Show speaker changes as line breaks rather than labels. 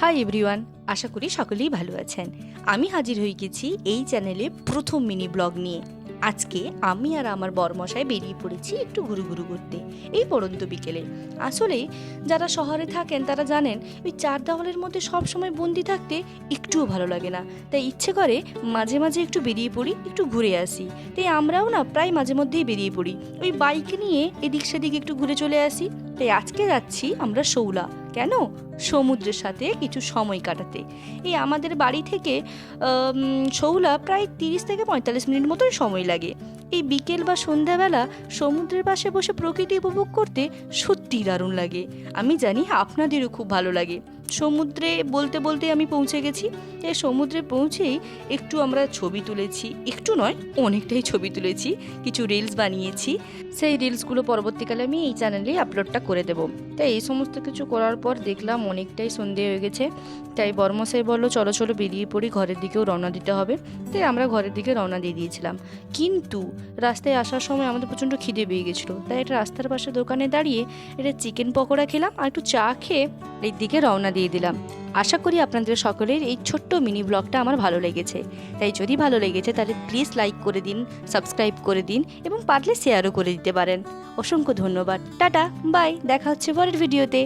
Hi everyone, আশা করি সকলেই ভালো আছেন। আমি হাজির হয়ে গেছি এই চ্যানেলে প্রথম মিনি ব্লগ নিয়ে। আজকে আমি আর আমার বরমশায় বেরিয়ে পড়েছি একটু ঘুরু ঘুরু করতে, এই পড়ন্ত বিকেলে। আসলে যারা শহরে থাকেন তারা জানেন, ওই চার দেওয়ালের মধ্যে সব সময় বন্দি থাকতে একটুও ভালো লাগে না। তাই ইচ্ছে করে মাঝে মাঝে একটু বেরিয়ে পড়ি, একটু ঘুরে আসি। তাই আমরাও না প্রায় মাঝে মধ্যেই বেরিয়ে পড়ি। ওই বাইক নিয়ে এদিক সেদিক একটু ঘুরে চলে আসি। তাই আজকে যাচ্ছি আমরা শৌলা। কেন? সমুদ্রের সাথে কিছু সময় কাটাতে। এই আমাদের বাড়ি থেকে শৌলা প্রায় তিরিশ থেকে পঁয়তাল্লিশ মিনিট মতোই সময় লাগে। এই বিকেল বা সন্ধ্যাবেলা সমুদ্রের পাশে বসে প্রকৃতি উপভোগ করতে সত্যিই দারুণ লাগে। আমি জানি আপনাদেরও খুব ভালো লাগে। সমুদ্রে বলতে বলতে আমি পৌঁছে গেছি। এই সমুদ্রে পৌঁছেই একটু আমরা ছবি তুলেছি। একটু নয়, অনেকটাই ছবি তুলেছি। কিছু রিলস বানিয়েছি। সেই রিলসগুলো পরবর্তীকালে আমি এই চ্যানেলে আপলোডটা করে দেবো। তাই এই সমস্ত কিছু করার পর দেখলাম অনেকটাই সন্ধে হয়ে গেছে। তাই বর্মশাই বলল, চলো চলো বেরিয়ে পড়ি, ঘরের দিকেও রওনা দিতে হবে। তাই আমরা ঘরের দিকে রওনা দিয়ে দিয়েছিলাম। কিন্তু রাস্তায় আসার সময় আমাদের প্রচণ্ড খিদে পেয়ে গেছিল। তাই এটা রাস্তার পাশে দোকানে দাঁড়িয়ে এটা চিকেন পকোড়া খেলাম আর একটু চা খেয়ে এই দিকে রওনা দিয়ে দিলাম। আশা করি আপনাদের সকলের এই ছোট্ট মিনি ব্লগটা আমার ভালো লেগেছে। তাই যদি ভালো লেগেছে, তাহলে প্লিজ লাইক করে দিন সাবস্ক্রাইব করে দিন এবং পারলে শেয়ারও করে দিতে পারেন। অসংখ্য ধন্যবাদ। টাটা বাই দেখা হচ্ছে পরের ভিডিওতে